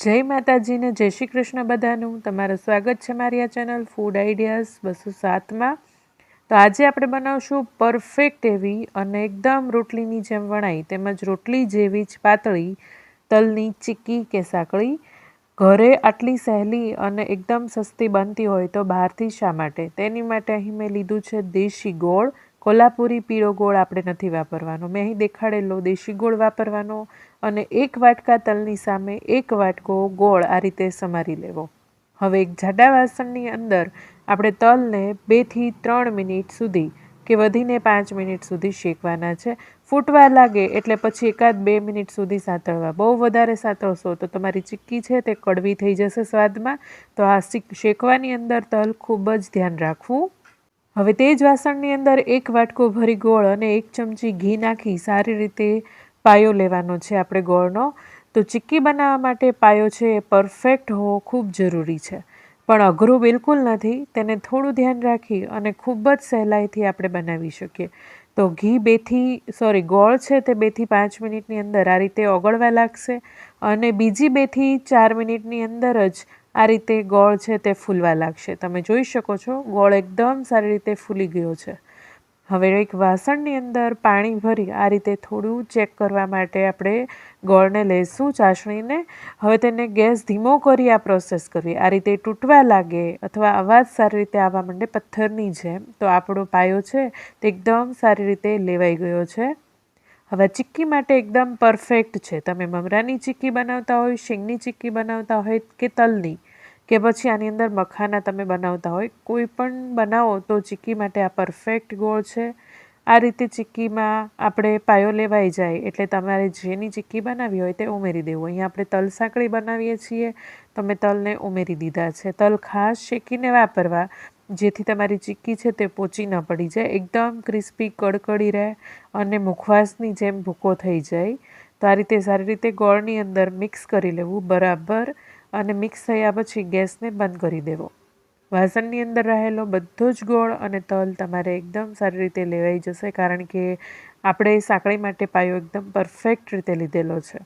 જય માતાજીને, જય શ્રી કૃષ્ણ બધાનું. તમારું સ્વાગત છે મારી આ ચેનલ ફૂડ આઈડિયાઝ બસો સાતમાં. તો આજે આપણે બનાવશું પરફેક્ટ એવી અને એકદમ રોટલીની જેમ વણાઈ, તેમજ રોટલી જેવી જ પાતળી તલની ચીક્કી કે સાંકળી. ઘરે આટલી સહેલી અને એકદમ સસ્તી બનતી હોય તો બહારથી શા માટે? તેની માટે અહીં મેં લીધું છે દેશી ગોળ કોલ્હાપુરી પીળો ગોળ આપણે નથી વાપરવાનો. મેં અહીં દેખાડેલો દેશી ગોળ વાપરવાનો અને એક વાટકા તલની સામે એક વાટકો ગોળ આ રીતે સમારી લેવો. હવે એક જાડા વાસણની અંદર આપણે તલને બેથી ત્રણ મિનિટ સુધી કે વધીને પાંચ મિનિટ સુધી શેકવાના છે. ફૂટવા લાગે એટલે પછી એકાદ બે મિનિટ સુધી સાતળવા. બહુ વધારે સાતળશો તો તમારી ચીક્કી છે તે કડવી થઈ જશે સ્વાદમાં. તો આ શેકવાની અંદર તલ ખૂબ જ ધ્યાન રાખવું. હવે તે જ વાસણની અંદર એક વાટકો ભરી ગોળ અને એક ચમચી ઘી નાખી સારી રીતે પાયો લેવાનો છે આપણે ગોળનો. તો ચીક્કી બનાવવા માટે પાયો છે એ પરફેક્ટ હોવો ખૂબ જરૂરી છે. પણ અઘરું બિલકુલ નથી, તેને થોડું ધ્યાન રાખી અને ખૂબ જ સહેલાઈથી આપણે બનાવી શકીએ. તો ઘી બેથી, સોરી, ગોળ છે તે બેથી પાંચ મિનિટની અંદર આ રીતે ઓગળવા લાગશે અને બીજી બેથી ચાર મિનિટની અંદર જ આ રીતે ગોળ છે તે ફૂલવા લાગશે. તમે જોઈ શકો છો, ગોળ એકદમ સારી રીતે ફૂલી ગયો છે. હવે એક વાસણની અંદર પાણી ભરી આ રીતે થોડું ચેક કરવા માટે આપણે ગોળને લઈશું ચાસણીને. હવે તેને ગેસ ધીમો કરી આ પ્રોસેસ કરવી. આ રીતે તૂટવા લાગે અથવા અવાજ સારી રીતે આવવા માંડે પથ્થરની જેમ. તો આપણો પાયો છે તે એકદમ સારી રીતે લેવાઈ ગયો છે. હવે ચીક્કી માટે એકદમ પરફેક્ટ છે. તમે મમરાની ચીક્કી બનાવતા હોય, શીંગની ચીક્કી બનાવતા હોય કે તલની, કે પછી આની અંદર મખાના તમે બનાવતા હોય, કોઈ પણ બનાવો તો ચીક્કી માટે આ પરફેક્ટ ગોળ છે. આ રીતે ચીક્કીમાં આપણે પાયો લેવાઈ જાય એટલે તમારે જેની ચીક્કી બનાવી હોય તે ઉમેરી દેવું. અહીંયા આપણે તલ સાંકળી બનાવીએ છીએ. તમે તલને ઉમેરી દીધા છે. તલ ખાસ શેકીને વાપરવા. જેથી તમારી ચીક્કી છે તે પોચી ન પડી જાય. એકદમ ક્રિસ્પી, કડકડી રહે અને મુખવાસની જેમ ભૂકો થઈ જાય. તો આ રીતે સારી રીતે ગોળની અંદર મિક્સ કરી લેવું બરાબર અને મિક્સ થયા પછી ગેસને બંધ કરી દેવો. વાસણની અંદર રહેલો બધો જ ગોળ અને તલ તમારે એકદમ સારી રીતે લેવાઈ જશે કારણ કે આપણે સાંકળી માટે પાયો એકદમ પરફેક્ટ રીતે લીધેલો છે.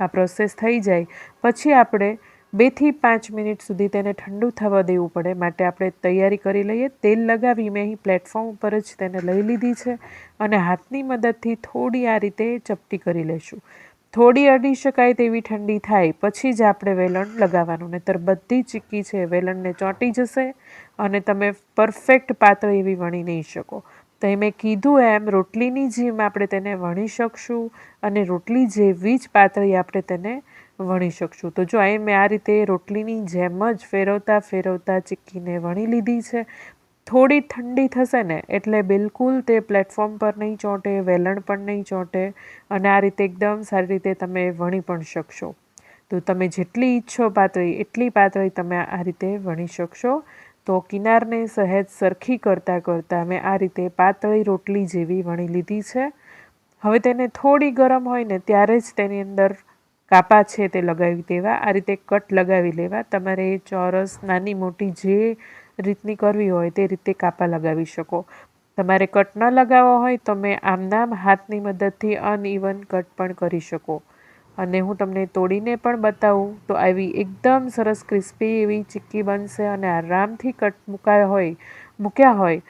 આ પ્રોસેસ થઈ જાય. પછી આપણે બેથી પાંચ મિનિટ સુધી તેને ઠંડુ થવા દેવું પડે. માટે આપણે તૈયારી કરી લઈએ. તેલ લગાવી મેં અહીં પ્લેટફોર્મ ઉપર જ તેને લઈ લીધી છે અને હાથની મદદથી થોડી આ રીતે ચપટી કરી લઈશું. થોડી અડી શકાય તેવી ઠંડી થાય પછી જ આપણે વેલણ લગાવવાનું. નહીતર બધી ચીક્કી છે, વેલણને ચોંટી જશે અને તમે પરફેક્ટ પાત્ર એવી વણી નહીં શકો. તો એ મેં કીધું એમ, રોટલીની જેમ આપણે તેને વણી શકશું અને રોટલી જેવી જ પાતળી આપણે તેને વણી શકશું. તો જો અહીં મેં આ રીતે રોટલીની જેમ જ ફેરવતા ફેરવતા ચીક્કીને વણી લીધી છે. થોડી ઠંડી થશે ને એટલે બિલકુલ તે પ્લેટફોર્મ પર નહીં ચોંટે, વેલણ પણ નહીં ચોંટે અને આ રીતે એકદમ સારી રીતે તમે વણી પણ શકશો. તો તમે જેટલી ઈચ્છો પાતળી, એટલી પાતળી તમે આ રીતે વણી શકશો. તો કિનારને સહેજ સરખી કરતાં કરતાં મેં આ રીતે પાતળી રોટલી જેવી વણી લીધી છે. હવે તેને થોડી ગરમ હોય ને ત્યારે જ તેની અંદર કાપા છે તે લગાવી દેવા. આ રીતે કટ લગાવી લેવા. તમારે ચોરસ, નાની મોટી જે રીતની કરવી હોય તે રીતે કાપા લગાવી શકો. તમારે કટ ન લગાવવો હોય તો મેં આમનામ હાથની મદદથી અનઇવન કટ પણ કરી શકો. અને હું તમને તોડીને પણ બતાવું તો આવી એકદમ સરસ ક્રિસ્પી એવી ચીક્કી બનશે અને આરામથી કટ મુકાયા હોય, મૂક્યા હોય,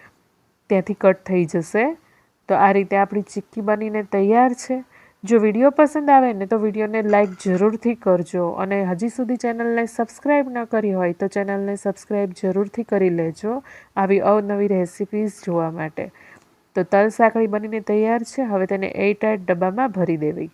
ત્યાંથી કટ થઈ જશે. તો આ રીતે આપણી ચીક્કી બનીને તૈયાર છે. જો વીડિયો પસંદ આવે ને તો વિડીયોને લાઇક જરૂરથી કરજો અને હજી સુધી ચેનલને સબસ્ક્રાઈબ ન કરી હોય તો ચેનલને સબસ્ક્રાઈબ જરૂરથી કરી લેજો. આવી અવનવી રેસિપીઝ જોવા માટે. તો તલ સાંકળી બનીને તૈયાર છે. હવે તેને એટ ટાઈટ ડબ્બામાં ભરી દેવી.